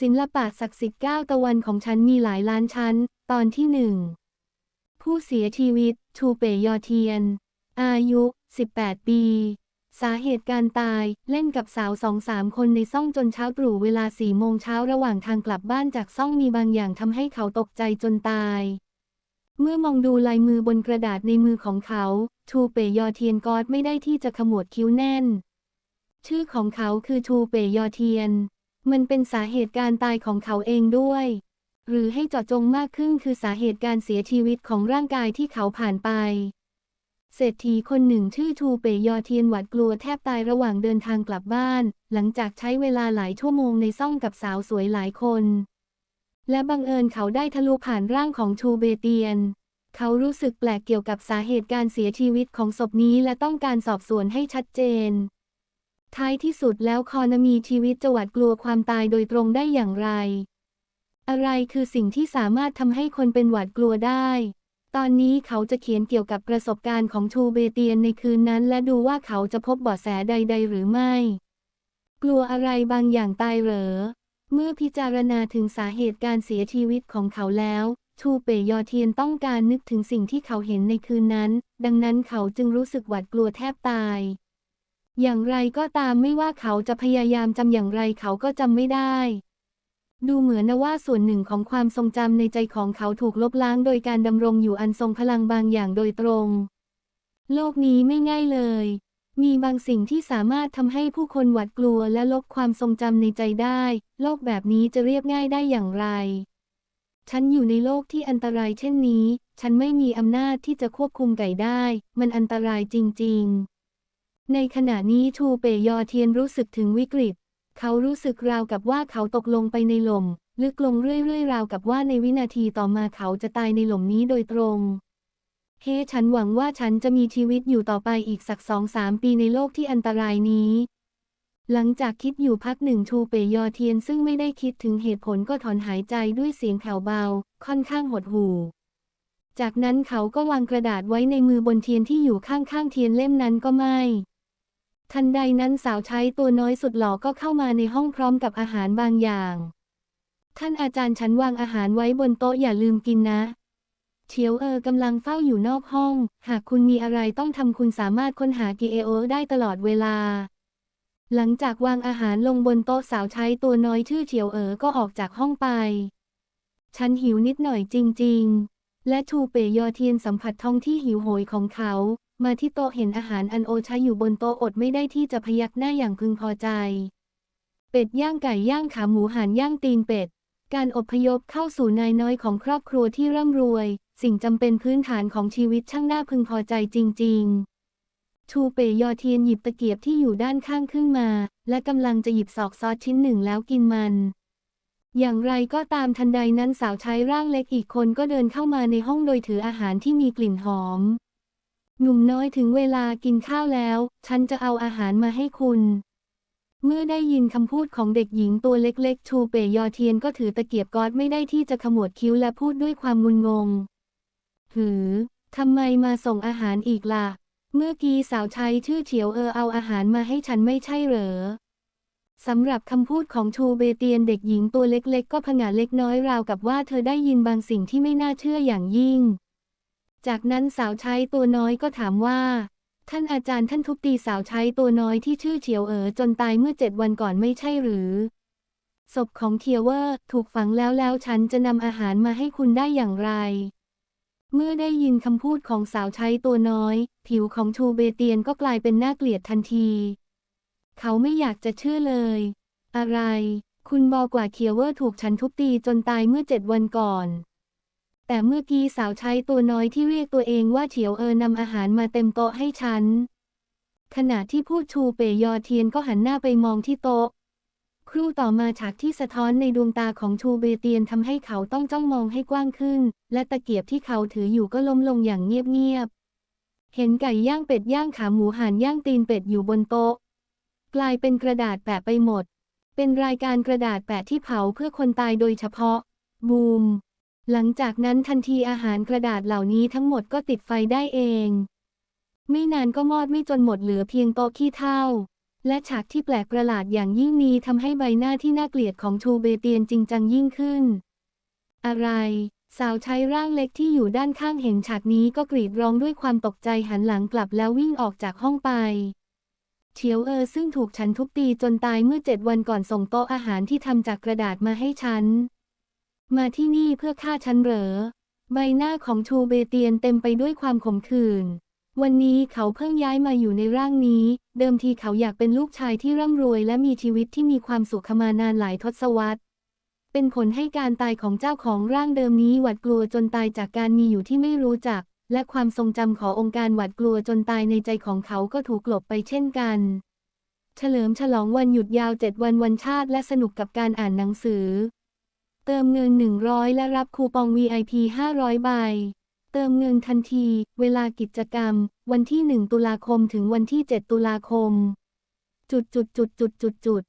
ศิลปะศักดิ์สิทธิ์ก้าตะวันของฉันมีหลายล้านชั้น ตอนที่หนึ่งผู้เสียชีวิต ชูเปยยอเทียน อายุ 18 ปี สาเหตุการตาย เล่นกับสาวสองสามคนในซ่องจนเช้าตรู่เวลาสี่โมงเช้าระหว่างทางกลับบ้านจากซ่องมีบางอย่างทำให้เขาตกใจจนตาย เมื่อมองดูลายมือบนกระดาษในมือของเขา ชูเปยยอเทียนกอดไม่ได้ที่จะขมวดคิ้วแน่น ชื่อของเขาคือชูเปยอเทียน มันเป็นสาเหตุการตายของเขาเองด้วย หรือให้เจาะจงมากขึ้นคือสาเหตุการเสียชีวิตของร่างกายที่เขาผ่านไป เศรษฐีคนหนึ่งชื่อชูเปยอเทียนหวาดกลัวแทบตายระหว่างเดินทางกลับบ้าน หลังจากใช้เวลาหลายชั่วโมงในซ่องกับสาวสวยหลายคน และบังเอิญเขาได้ทะลุผ่านร่างของชูเบเตียนเขารู้สึกแปลกเกี่ยวกับสาเหตุการเสียชีวิตของศพนี้และต้องการสอบสวนให้ชัดเจน ท้ายที่สุดแล้วคอนมีชีวิตจะหวาดกลัวความตายโดยตรงได้อย่างไร อะไรคือสิ่งที่สามารถทำให้คนเป็นหวาดกลัวได้ ตอนนี้เขาจะเขียนเกี่ยวกับประสบการณ์ของชูเบเตียนในคืนนั้น และดูว่าเขาจะพบเบาะแสใด ๆ หรือไม่ กลัวอะไรบางอย่างตายเหรอ เมื่อพิจารณาถึงสาเหตุการเสียชีวิตของเขาแล้วชูเปยอเทียนต้องการนึกถึงสิ่งที่เขาเห็นในคืนนั้น ดังนั้นเขาจึงรู้สึกหวาดกลัวแทบตาย อย่างไรก็ตามไม่ว่าเขาจะพยายามจำอย่างไรเขาก็จำไม่ได้ ดูเหมือนนะว่าส่วนหนึ่งของความทรงจำในใจของเขาถูกลบล้างโดยการดำรงอยู่อันทรงพลังบางอย่างโดยตรง โลกนี้ไม่ง่ายเลย มีบางสิ่งที่สามารถทำให้ผู้คนหวาดกลัวและลบความทรงจำในใจได้ โลกแบบนี้จะเรียบง่ายได้อย่างไร ฉันอยู่ในโลกที่อันตรายเช่นนี้ ฉันไม่มีอำนาจที่จะควบคุมไก่ได้ มันอันตรายจริง ๆ ในขณะนี้ชูเปยยอเทียนรู้สึกถึงวิกฤต เขารู้สึกราวกับว่าเขาตกลงไปในหล่ม ลึกลงเรื่อยๆ ราวกับว่าในวินาทีต่อมาเขาจะตายในหล่มนี้โดยตรง เฮ้ ฉันหวังว่าฉันจะมีชีวิตอยู่ต่อไปอีกสักสองสามปีในโลกที่อันตรายนี้ หลังจากคิดอยู่พักหนึ่งชูเปยยอเทียนซึ่งไม่ได้คิดถึงเหตุผลก็ถอนหายใจด้วยเสียงแผ่วเบา ค่อนข้างหดหู่จากนั้นเขาก็วางกระดาษไว้ในมือบนเทียนที่อยู่ข้างๆเทียนเล่มนั้นก็ไม่ ทันใดนั้นสาวใช้ตัวน้อยสุดหล่อก็เข้ามาในห้องพร้อมกับอาหารบางอย่าง ท่านอาจารย์ฉันวางอาหารไว้บนโต๊ะอย่าลืมกินนะ เฉียวเออกำลังเฝ้าอยู่นอกห้อง หากคุณมีอะไรต้องทำคุณสามารถค้นหากีเอโอได้ตลอดเวลา หลังจากวางอาหารลงบนโต๊ะสาวใช้ตัวน้อยชื่อเฉียวเอ๋อก็ออกจากห้องไป ฉันหิวนิดหน่อยจริง ๆ และทูเปยยอเทียนสัมผัสท้องที่หิวโหยของเขา มาที่โต๊ะเห็นอาหารอันโอชะอยู่บนโต๊ะอดไม่ได้ที่จะพยักหน้าอย่างพึงพอใจ เป็ดย่างไก่ย่างขาหมูหันย่างตีนเป็ด การอพยพเข้าสู่นายน้อยของครอบครัวที่ร่ำรวย สิ่งจำเป็นพื้นฐานของชีวิตช่างน่าพึงพอใจจริง ๆ ชูเปยยอเทียนหยิบตะเกียบที่อยู่ด้านข้างขึ้นมา และกำลังจะหยิบซอกซอสชิ้นหนึ่งแล้วกินมันอย่างไรก็ตามทันใดนั้นสาวใช้ร่างเล็กอีกคนก็เดินเข้ามาในห้องโดยถืออาหารที่มีกลิ่นหอม หนุ่มน้อยถึงเวลากินข้าวแล้ว ฉันจะเอาอาหารมาให้คุณ เมื่อได้ยินคำพูดของเด็กหญิงตัวเล็กๆ ชูเปยยอเทียนก็ถือตะเกียบกอดไม่ได้ที่จะขมวดคิ้วและพูดด้วยความงุนงง หือ ทำไมมาส่งอาหารอีกล่ะ เมื่อกี้สาวใช้ชื่อเฉียวเออเอาอาหารมาให้ฉันไม่ใช่เหรอสำหรับคำพูดของชูเบเตียนเด็กหญิงตัวเล็กๆ ก็ผงาเล็กน้อยราวกับว่าเธอได้ยินบางสิ่งที่ไม่น่าเชื่ออย่างยิ่ง จากนั้นสาวใช้ตัวน้อยก็ถามว่า ท่านอาจารย์ท่านทุบตีสาวใช้ตัวน้อยที่ชื่อเฉียวเอ๋อจนตายเมื่อเจ็ดวันก่อนไม่ใช่หรือ ศพของเทียเวอร์ถูกฝังแล้วแล้วฉันจะนำอาหารมาให้คุณได้อย่างไร เมื่อได้ยินคำพูดของสาวใช้ตัวน้อย ผิวของชูเบเตียนก็กลายเป็นน่าเกลียดทันที เขาไม่อยากจะเชื่อเลย อะไร คุณบอกว่าเคียวเวอร์ถูกฉันทุบตีจนตายเมื่อเจ็ดวันก่อน แต่เมื่อกี้สาวใช้ตัวน้อยที่เรียกตัวเองว่าเฉียวเออนำอาหารมาเต็มโต๊ะให้ฉัน ขณะที่พูดชูเปยยอเทียนก็หันหน้าไปมองที่โต๊ะ ครู่ต่อมาฉากที่สะท้อนในดวงตาของชูเบเตียนทำให้เขาต้องจ้องมองให้กว้างขึ้น และตะเกียบที่เขาถืออยู่ก็ล้มลงอย่างเงียบๆ เห็นไก่ย่างเป็ดย่างขาหมูหันย่างตีนเป็ดอยู่บนโต๊ะ กลายเป็นกระดาษแปะไปหมด เป็นรายการกระดาษแปะที่เผาเพื่อคนตายโดยเฉพาะ บูม หลังจากนั้นทันทีอาหารกระดาษเหล่านี้ทั้งหมดก็ติดไฟได้เอง ไม่นานก็มอดไม่จนหมดเหลือเพียงโต๊ะขี้เถ้าและฉากที่แปลกประหลาดอย่างยิ่งนี้ทำให้ใบหน้าที่น่าเกลียดของชูเบเตียนจริงจังยิ่งขึ้น อะไร สาวใช้ร่างเล็กที่อยู่ด้านข้างเห็นฉากนี้ก็กรีดร้องด้วยความตกใจหันหลังกลับแล้ววิ่งออกจากห้องไปเฉียวเออซึ่งถูกฉันทุบตีจนตายเมื่อเจ็ดวันก่อนส่งโต๊ะอาหารที่ทำจากกระดาษมาให้ฉัน มาที่นี่เพื่อฆ่าฉันเหรอ ใบหน้าของชูเบเตียนเต็มไปด้วยความขมขื่น วันนี้เขาเพิ่งย้ายมาอยู่ในร่างนี้ เดิมทีเขาอยากเป็นลูกชายที่ร่ำรวยและมีชีวิตที่มีความสุขมานานหลายทศวรรษ เป็นผลให้การตายของเจ้าของร่างเดิมนี้หวาดกลัวจนตายจากการมีอยู่ที่ไม่รู้จัก และความทรงจำขององค์การหวาดกลัวจนตายในใจของเขาก็ถูกกลบไปเช่นกันเฉลิมฉลองวันหยุดยาวเจ็ดวันวันชาติและสนุกกับการอ่านหนังสือ เติมเงิน 100 และรับคูปอง VIP 500 ใบ เติมเงินทันที เวลากิจกรรม วันที่ 1 ตุลาคมถึงวันที่ 7 ตุลาคม จุดจุดจุดจุดจุดจุด